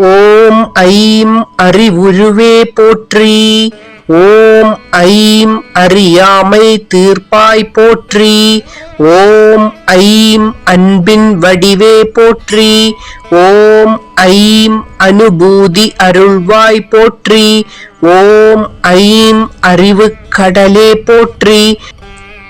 ஓம் I'm அறிவுழுவே போற்றி. ஓம் I'm அறியாமை தீர்ப்பாய் போற்றி. ஓம் ஐம் அன்பின் வடிவே போற்றி. ஓம் ஐம் அனுபூதி அருள்வாய் போற்றி. ஓம் ஐம் அறிவு கடலே போற்றி.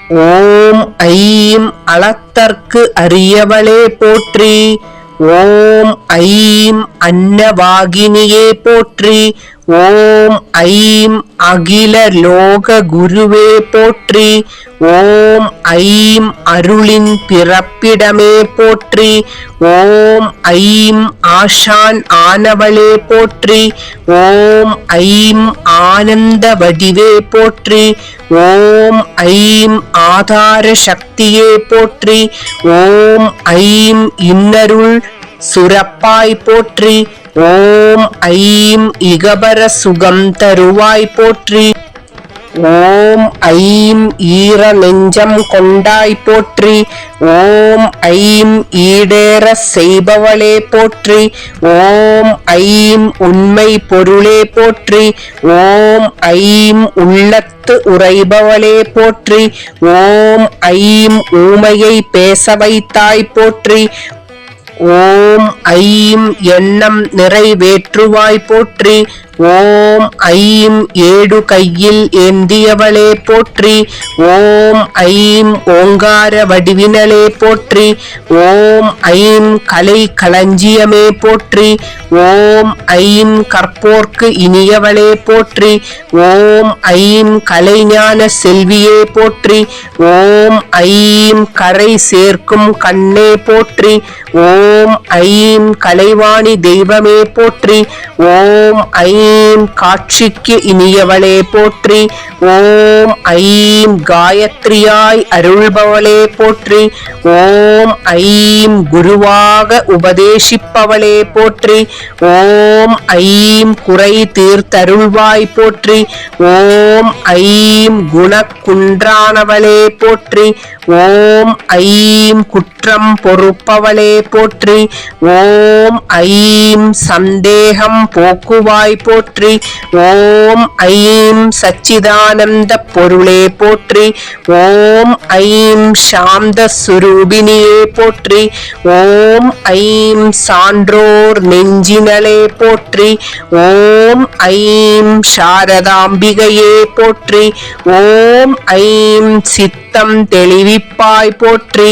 ஓம் ஐம் அளத்தற்கு அறியவளே போற்றி. ஓம் ஐம் அன்னவாகினியே போற்றி. ஓம் ஐம் அகில லோக குருவே போற்றி. ஓம் ஐம் அருளின் பிறப்பிடமே போற்றி. ஓம் ஐம் ஆஷான் ஆனவளே போற்றி. ஓம் ஐம் ஆனந்த வடிவே போற்றி. ஓம் ஐம் ஆதார சக்தியே போற்றி. ஓம் ஐம் இன்னருள் சுரப்பாய் போற்றி. ஓம் ஐம் இகபர சுகம் தருவாய் போற்றி. ஓம் ஐம் ஈர நெஞ்சம் கொண்டாய் போற்றி. ஓம் ஐம் ஈடேற செய்பவளே போற்றி. ஓம் ஐம் உண்மை பொருளே போற்றி. ஓம் ஐம் உள்ளத்து உறைபவளே போற்றி. ஓம் ஐம் ஊமையை பேச வைத்தாய் போற்றி. ஓம் ஐம் எண்ணம் நிறைவேற்றுவாய் போற்றி ஓம் ஐம் ஏடு கையில் ஏந்தியவளே போற்றி. ஓம் ஐம் ஓங்கார வடிவினலே போற்றி. ஓம் ஐம் கலை களஞ்சியமே போற்றி. ஓம் ஐம் கற்போர்க்கு இனியவளே போற்றி. ஓம் ஐம் கலைஞான செல்வியே போற்றி. ஓம் ஐம் கரை சேர்க்கும் கண்ணே போற்றி. ஓம் ஐம் கலைவாணி தெய்வமே போற்றி. ஓம் ஐம் காட்சிக்கு இனியவளே போற்றி ஓம் ஐம் காயத்ரியாய் அருள்பவளே போற்றி. ஓம் ஐம் குருவாக உபதேசிப்பவளே போற்றி. ஓம் ஐம் குறை தீர்த்தருள்வாய் போற்றி. ஓம் ஐம் குணக்குன்றானவளே போற்றி. ஓம் ஐம் குற்றம் பொறுப்பவளே போற்றி. ஓம் ஐம் சந்தேகம் போக்குவாய் போற்றி. ஓம் ஐம் சச்சிதான் சச்சிதானந்த பொருளே போற்றி. ஓம் ஐம் சாந்த சுரூபினியே போற்றி. ஓம் ஐம் சான்றோர் நெஞ்சினலே போற்றி. ஓம் ஐம் சாரதாம்பிகையே போற்றி. ஓம் ஐம் சித்தம் தெளிவிப்பாய் போற்றி.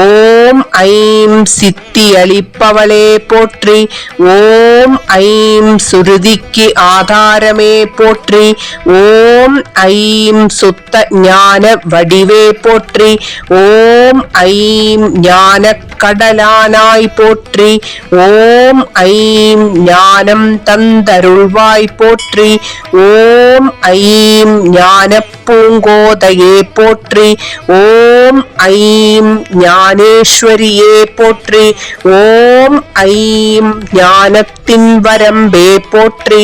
ஓம் ஐம் சித்தி அளிப்பவளே போற்றி. ஓம் ஐம் சுருதிக்கு ஆதாரமே போற்றி. ஓம் ஐம் சுத்த ஞான வடிவே போற்றி ஓம் ஐம் ஞான கடலானாய் போற்றி ஓம் ஐம் ஞானம் தந்தருள்வாய் போற்றி ஓம் ஐம் ஞான பூங்கோதையே போற்றி ஓம் ஐம் ஞானேஸ்வரியே போற்றி ஓம் ஐம் ஞானத்தின் வரம்பே போற்றி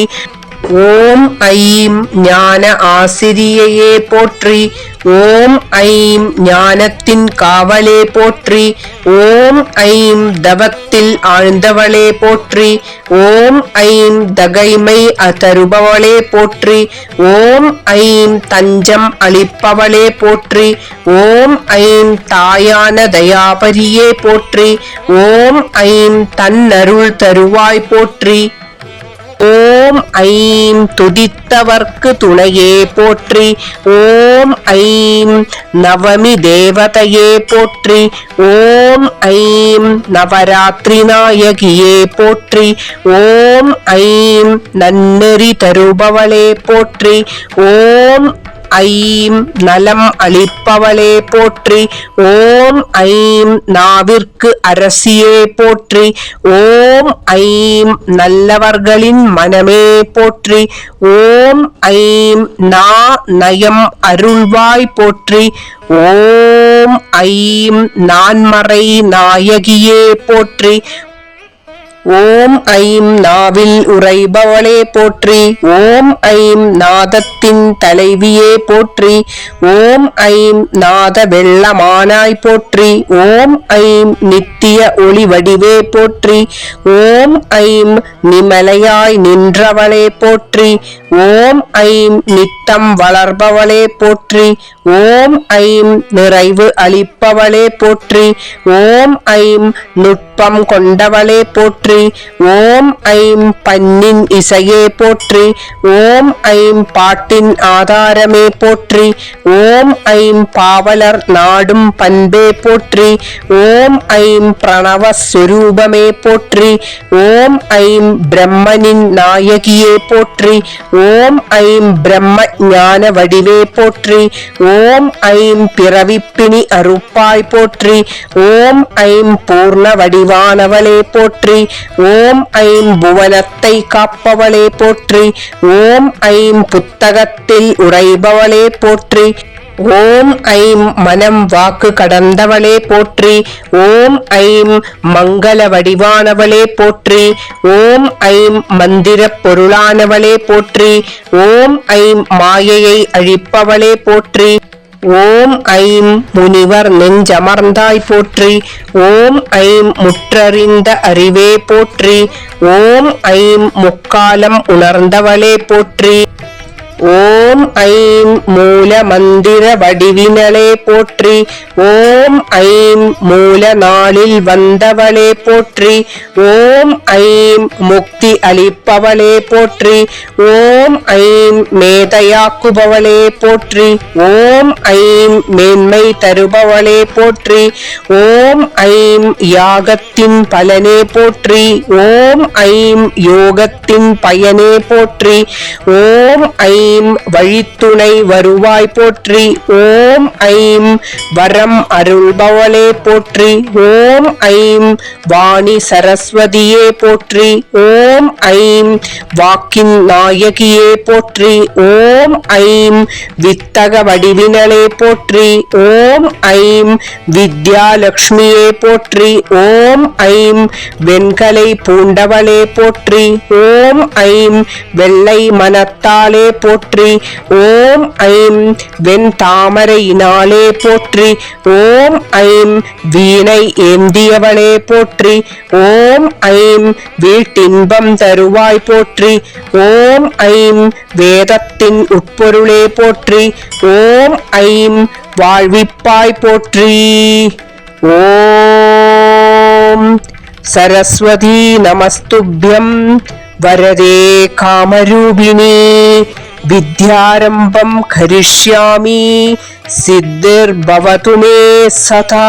ஓம் ஐம் ஞான ஆசிரியையே போற்றி. ஓம் ஐம் ஞானத்தின் காவலே போற்றி. ஓம் ஐம் தவத்தில் ஆழ்ந்தவளே போற்றி. ஓம் ஐம் தகைமை தருபவளே போற்றி. ஓம் ஐம் தஞ்சம் அளிப்பவளே போற்றி. ஓம் ஐம் தாயான தயாபரியே போற்றி. ஓம் ஐம் தன்னருள் தருவாய் போற்றி. ஓம் ஐம் துதித்தவர்க்கு துணையே போற்றி. ஓம் ஐம் நவமி தேவதையே போற்றி. ஓம் ஐம் நவராத்திரி நாயகியே போற்றி. ஓம் ஐம் நன்னெறி தருபவளே போற்றி. ஓம் ஐம் நலம் அளிப்பவளே போற்றி. ஓம் ஐம் நாவிற்கு அரசியே போற்றி. ஓம் ஐம் நல்லவர்களின் மனமே போற்றி. ஓம் ஐம் நா நயம் அருள்வாய் போற்றி. ஓம் ஐம் நான்மறை நாயகியே போற்றி. ஓம் ஐம் நாவில் உரைபவளே போற்றி ஓம் ஐம் நாதத்தின் தலைவியே போற்றி ஓம் ஐம் நாத வெள்ளமானாய் போற்றி ஓம் ஐம் நித்திய ஒளி வடிவே போற்றி ஓம் ஐம் நிமலையாய் நின்றவளே போற்றி ஓம் ஐம் நித்தம் வளர்பவளே போற்றி ஓம் ஐம் நிறைவு அளிப்பவளே போற்றி. ஓம் ஐம் நுட்பம் கொண்டவளே போற்றி. ஓம் ஐம் பண்ணின் இசையே போற்றி. ஓம் ஐம் பாட்டின் ஆதாரமே போற்றி. ஓம் ஐம் பாவலர் நாடும் பண்பே போற்றி. ஓம் ஐம் பிரணவ ஸ்வரூபமே போற்றி. ஓம் ஐம் பிரம்மனின் நாயகியே போற்றி. ஓம் ஐம் பிரம்ம ஞான வடிவே போற்றி. ஓம் ஓம் ஐம் பிறவிப்பிணி அருப்பாய் போற்றி. ஓம் ஐம் பூர்ண வடிவானவளே போற்றி. ஓம் ஐம் புவனத்தை காப்பவளே போற்றி. ஓம் ஐம் புத்தகத்தில் உரைபவளே போற்றி. ஓம் ஐம் மனம் வாக்கு கடந்தவளே போற்றி. ஓம் ஐம் மங்கள வடிவானவளே போற்றி. ஓம் ஐம் மந்திர பொருளானவளே போற்றி. ஓம் ஐம் மாயையை அழிப்பவளே போற்றி. ஓம் ஐம் முனிவர் நெஞ்சமர்ந்தாய் போற்றி. ஓம் ஐம் முற்றறிந்த அறிவே போற்றி. ஓம் ஐம் முக்காலம் உணர்ந்தவளே போற்றி. ஓம் ஐம் மூல மந்திர வடிவினளே போற்றி. ஓம் ஐம் மூல நாளில் வந்தவளே போற்றி. ஓம் ஐம் முக்தி அளிப்பவளே போற்றி. ஓம் ஐம் மேதையாக்குபவளே போற்றி. ஓம் ஐம் மேன்மை தருபவளே போற்றி. ஓம் ஐம் யாகத்தின் பலனே போற்றி. ஓம் ஐம் யோகத்தின் பயனே போற்றி. ஓம் ஐம் ஐம் வழித்துணை வருவாய் போற்றி ஓம் ஐம் வரம் அருள்பவளே போற்றி ஓம் ஐம் வாணி சரஸ்வதியே போற்றி ஓம் ஐம் வாக்கின் நாயகியே போற்றி ஓம் ஐம் வித்தக வடிவினலே போற்றி ஓம் ஐம் வித்யாலக்ஷ்மியே போற்றி ஓம் ஐம் வெண்கலை பூண்டவளே போற்றி ஓம் ஐம் வெள்ளை மனத்தாலே போற்றி. போற்றி. ஓம் ஐம் வெண் தாமரையினாலே போற்றி. ஓம் ஐம் வீணை ஏந்தியவளே போற்றி. ஓம் ஐம் வீட்டின்பம் தருவாய் போற்றி. ஓம் ஐம் வேதத்தின் உட்பொருளே போற்றி. ஓம் ஐம் வாழ்விப்பாய் போற்றி. ஓம் सरस्वती नमस्तुभ्यं वरदे कामरूपिणी విద్యారంభం కరిష్యామి సిద్ధిర్భవతు మే సతా.